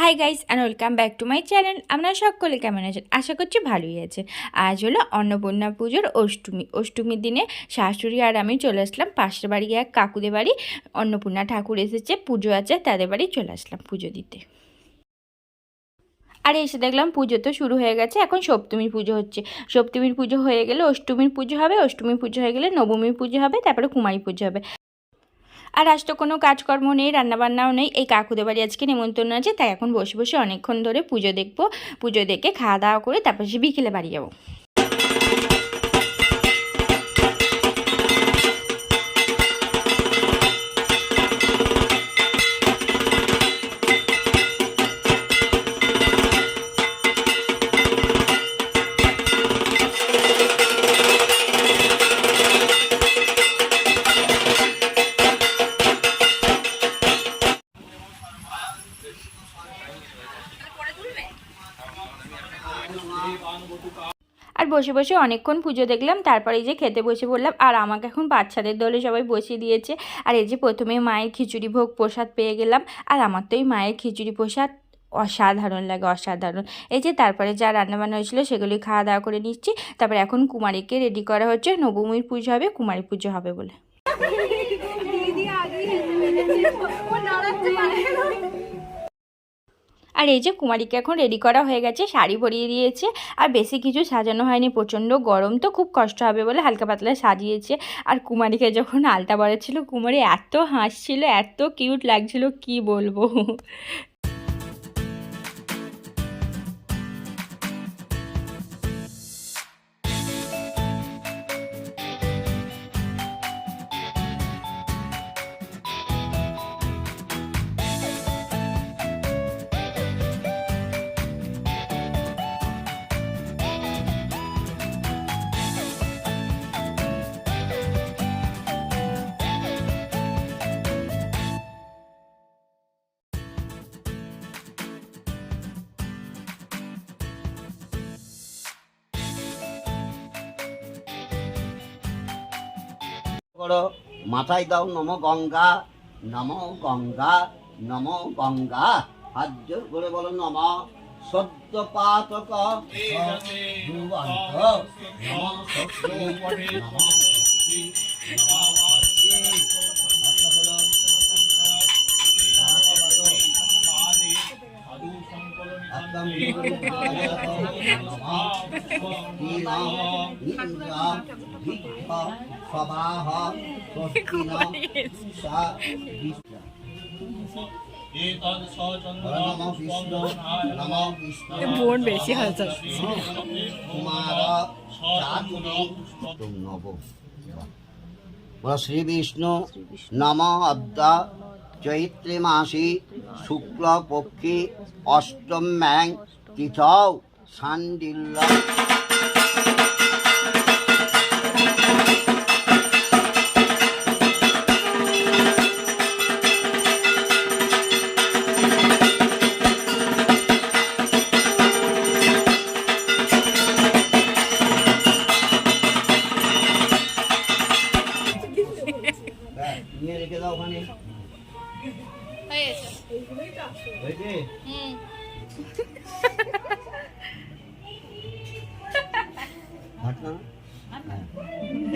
Hi guys and welcome back to my channel আপনারা সকলে কেমন আছেন? আশা করছি ভালোই আছে আজ হলো অন্নপূর্ণা পুজোর অষ্টমী। অষ্টমীর দিনে শাশুড়ি আর আমি চলে আসলাম পাশের বাড়ি, এক কাকুদের বাড়ি। অন্নপূর্ণা ঠাকুর এসেছে, পুজো আছে, তাদের বাড়ি চলে আসলাম পুজো দিতে। আর এসে দেখলাম পুজো তো শুরু হয়ে গেছে, এখন সপ্তমীর পুজো হচ্ছে। সপ্তমীর পুজো হয়ে গেলে অষ্টমীর পুজো হবে, অষ্টমীর পুজো হয়ে গেলে নবমীর পুজো হবে, তারপরে কুমারী পুজো হবে। আর আজ তো কোনো কাজকর্ম নেই, রান্নাবান্নাও নেই। এই কাকুদের বাড়ি আজকে নেমন্তন্ন আছে, তাই এখন বসে বসে অনেকক্ষণ ধরে পুজো দেখব। পুজো দেখে খাওয়া দাওয়া করে তারপর সে বিকেলে বাড়ি যাব। বসে বসে অনেকক্ষণ পুজো দেখলাম তারপরে এই যে খেতে বসে পড়লাম আর আমাকে এখন বাচ্চাদের দলে সবাই বসিয়ে দিয়েছে আর এই যে প্রথমে মায়ের খিচুড়ি ভোগ প্রসাদ পেয়ে গেলাম আর আমার তো এই মায়ের খিচুড়ি প্রসাদ অসাধারণ লাগে অসাধারণ এই যে তারপরে যা রান্নাবান্না হয়েছিল সেগুলি খাওয়া দাওয়া করে নিচ্ছি তারপরে এখন কুমারীকে রেডি করা হচ্ছে নবমীর পুজো হবে কুমারী পুজো হবে বলে আর এই যে কুমারীকে এখন রেডি করা হয়ে গেছে, শাড়ি পরিয়ে দিয়েছে। আর বেশি কিছু সাজানো হয়নি, প্রচণ্ড গরম, তো খুব কষ্ট হবে বলে হালকা পাতলা সাজিয়েছে। আর কুমারীকে যখন আলতা ছিল কুমারী এত হাসছিল, এত কিউট লাগছিল, কি বলব? করো। মাথায় দাও নম গঙ্গা নম গঙ্গা নম গঙ্গা। হাত জোর করে বলো নম। সদ্য পাতক সবাহ বোন বেশি হাসা শ্রী বিষ্ণু নম অদ্যা চৈত্রে মাসি শুক্ল পক্ষী অষ্টম্যাং তিথৌ সান্ডিল্য। নিয়ে রেখে দাও ওখানে। হ্যাঁ।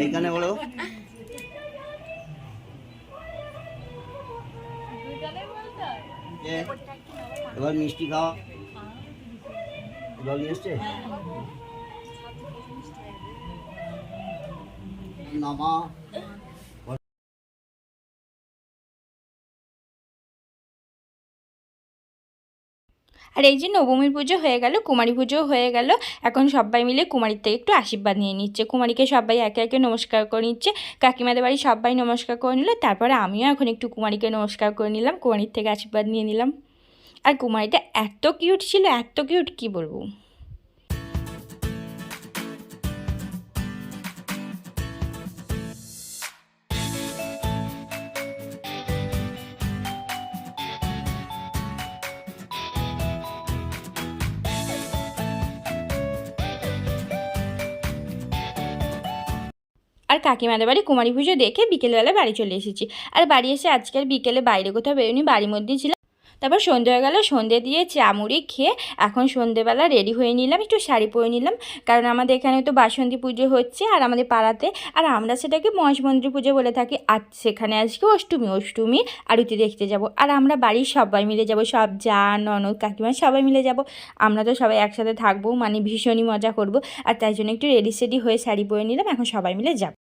এইখানে বলো। এবার মিষ্টি খাওয়া। জল নিয়ে এসছে? নামা। আর এই যে নবমীর পুজো হয়ে গেল, কুমারী পুজো হয়ে গেল, এখন সবাই মিলে কুমারীর থেকে একটু আশীর্বাদ নিয়ে নিচ্ছে। কুমারীকে সবাই একে একে নমস্কার করে নিচ্ছে, কাকিমাদের বাড়ি সবাই নমস্কার করে নিল, তারপরে আমিও এখন একটু কুমারীকে নমস্কার করে নিলাম, কুমারীর থেকে আশীর্বাদ নিয়ে নিলাম। আর কুমারীটা এত কিউট ছিল, এত কিউট কি বলব? আর কাকিমাদের বাড়ি কুমারী পুজো দেখে বিকেলবেলা বাড়ি চলে এসেছি। আর বাড়ি এসে আজকের বিকেলে বাইরে কোথাও বেরোনি বাড়ির মধ্যেই ছিলাম। তারপর সন্ধে হয়ে গেল, সন্ধে দিয়ে চামুড়ি খেয়ে এখন সন্ধেবেলা রেডি হয়ে নিলাম, একটু শাড়ি পরে নিলাম। কারণ আমাদের এখানে তো বাসন্তী পুজো হচ্ছে আর আমাদের পাড়াতে, আর আমরা সেটাকে মহেশ মন্দির পুজো বলে থাকি। আর সেখানে আজকে অষ্টমী অষ্টমী আরতি দেখতে যাব। আর আমরা বাড়ির সবাই মিলে যাব, সব যা ননদ, কাকিমা সবাই মিলে যাব। আমরা তো সবাই একসাথে থাকব মানে ভীষণই মজা করব। আর তাই জন্য একটু রেডি সেডি হয়ে শাড়ি পরে নিলাম, এখন সবাই মিলে যাব।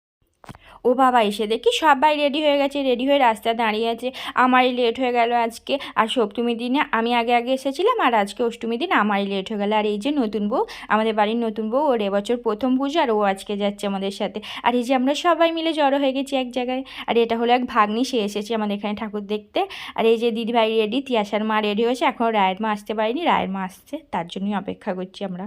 ও বাবা এসে দেখি সবাই রেডি হয়ে গেছে রেডি হয়ে রাস্তা দাঁড়িয়ে আছে। আমারই লেট হয়ে গেল আজকে। আর সপ্তমীর দিনে আমি আগে আগে এসেছিলাম আর আজকে অষ্টমীর দিন আমারই লেট হয়ে গেল। আর এই যে নতুন বউ, আমাদের বাড়ির নতুন বউ, ওর এবছর প্রথম পুজো আর ও আজকে যাচ্ছে আমাদের সাথে। আর এই যে আমরা সবাই মিলে জড়ো হয়ে গেছি এক জায়গায়, আর এটা হলো এক ভাগ্নি, সে এসেছে আমাদের এখানে ঠাকুর দেখতে। আর এই যে দিদিভাই রেডি তিয়াসার মা রেডি হয়েছে, এখন রায়ের মা আসতে পারেনি, রায়ের মা আসছে, তার জন্যই অপেক্ষা করছি আমরা।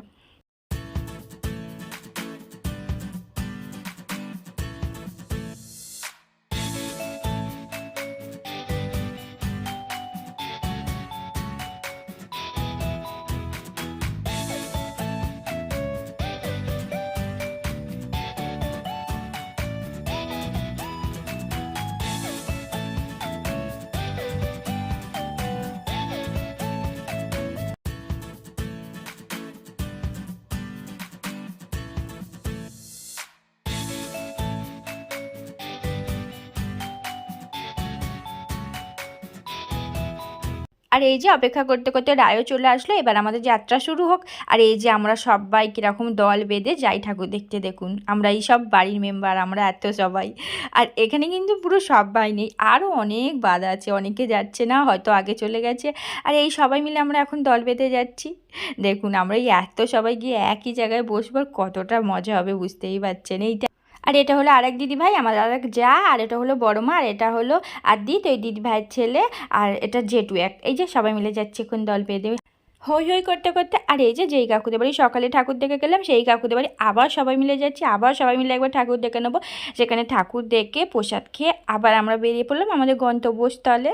আর এই যে অপেক্ষা করতে করতে রায়ও চলে আসলো, এবার আমাদের যাত্রা শুরু হোক। আর এই যে আমরা সবাই কীরকম দল বেঁধে যাই ঠাকুর দেখতে দেখুন আমরা এই সব বাড়ির মেম্বার, আমরা এত সবাই। আর এখানে কিন্তু পুরো সবাই নেই আরও অনেক বাধা আছে, অনেকে যাচ্ছে না, হয়তো আগে চলে গেছে। আর এই সবাই মিলে আমরা এখন দল বেঁধে যাচ্ছি। দেখুন, আমরা এই এত সবাই গিয়ে একই জায়গায় বসবো, আর কতটা মজা হবে বুঝতেই পারছেন, এইটা আর এটা হলো আরেক দিদি ভাই আমার আরেক যা, আর এটা হলো বড় মা, আর এটা হলো আদি তো এই দিদি ভাইয়ের ছেলে, আর এটা জেটু এক। এই যে সবাই মিলে যাচ্ছে, এখন দল পেয়ে দেবে। হই হই করতে করতে, আর এই যে যেই কাকুদের বাড়ি, সকালে ঠাকুর দেখে গেলাম, সেই কাকুদের বাড়ি আবার সবাই মিলে যাচ্ছি, আবার সবাই মিলে একবার ঠাকুর দেখে নেব। সেখানে ঠাকুর দেখে, প্রসাদ খেয়ে আবার আমরা বেরিয়ে পড়লাম আমাদের গন্তব্যস্থলে।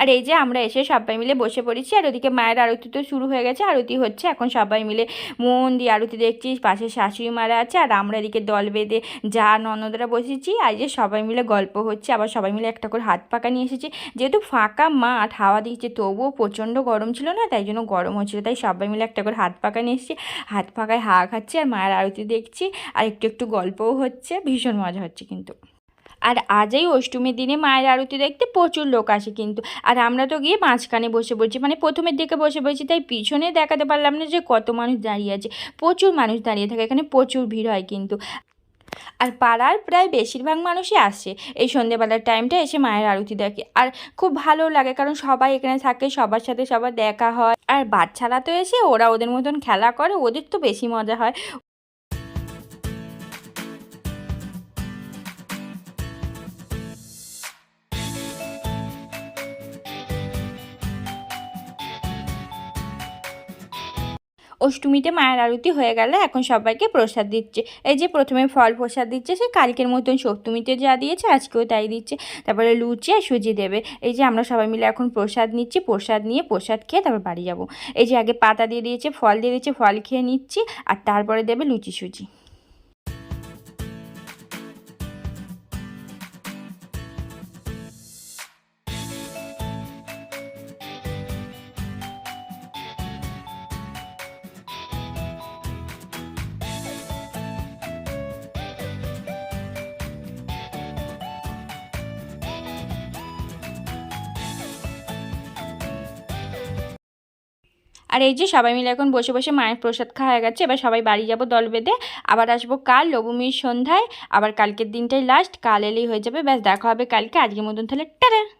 আর এই যে আমরা এসে সবাই মিলে বসে পড়েছি, আর ওদিকে মায়ের আরতি তো শুরু হয়ে গেছে, আরতি হচ্ছে। এখন সবাই মিলে মন দিয়ে আরতি দেখছি, পাশে শাশুড়ি মারা আছে, আর আমরা এদিকে দল বেঁধে যা ননদরা বসেছি, আর যে সবাই মিলে গল্প হচ্ছে, আবার সবাই মিলে একটা করে হাত পাকা নিয়ে এসেছি। যেহেতু ফাঁকা মাঠ, হাওয়া দিচ্ছে, তবুও প্রচণ্ড গরম ছিল না, তাই জন্য গরম হচ্ছিল, তাই সবাই মিলে একটা করে হাত পাকা নিয়ে এসেছি। হাত পাকায় হাওয়া খাচ্ছি, আর মায়ের আরতি দেখছি, আর একটু একটু গল্পও হচ্ছে, ভীষণ মজা হচ্ছে কিন্তু। আর আজ এই অষ্টমীর দিনে মায়ের আরতি দেখতে প্রচুর লোক আসে কিন্তু। আর আমরা তো গিয়ে মাঝখানে বসে পড়ছি মানে প্রথমের দিকে বসে পড়ছি, তাই পিছনে দেখাতে পারলাম না যে কত মানুষ দাঁড়িয়ে আছে। প্রচুর মানুষ দাঁড়িয়ে থাকে, এখানে প্রচুর ভিড় হয় কিন্তু। আর পাড়ার প্রায় বেশিরভাগ মানুষই আসে, এই সন্ধেবেলার টাইমটা এসে মায়ের আরতি দেখে। আর খুব ভালো লাগে, কারণ সবাই এখানে থাকে, সবার সাথে সবার দেখা হয়। আর বাচ্চারা তো এসে ওরা ওদের মতন খেলা করে, ওদের তো বেশি মজা হয়। অষ্টমীতে মায়ের আরতি হয়ে গেলে এখন সবাইকে প্রসাদ দিচ্ছে। এই যে প্রথমে ফল প্রসাদ দিচ্ছে, সে কালকের মতন সপ্তমীতে যা দিয়েছে আজকেও তাই দিচ্ছে। তারপরে লুচি আর সুজি দেবে। এই যে আমরা সবাই মিলে এখন প্রসাদ নিচ্ছি, প্রসাদ নিয়ে প্রসাদ খেয়ে তারপর বাড়ি যাব। এই যে আগে পাতা দিয়ে দিয়েছে, ফল দিয়ে দিয়েছে, ফল খেয়ে নিচ্ছি, আর তারপরে দেবে লুচি সুজি। আর এই যে সবাই মিলে এখন বসে বসে মায়ের প্রসাদ খাওয়া গেছে, এবার সবাই বাড়ি যাব দল বেঁধে। আবার আসব কাল নবমীর সন্ধ্যায়। আবার কালকের দিনটাই লাস্ট কাল এলেই হয়ে যাবে। ব্যাস, দেখা হবে কালকে। আজকের মতন তাহলে, টাটা!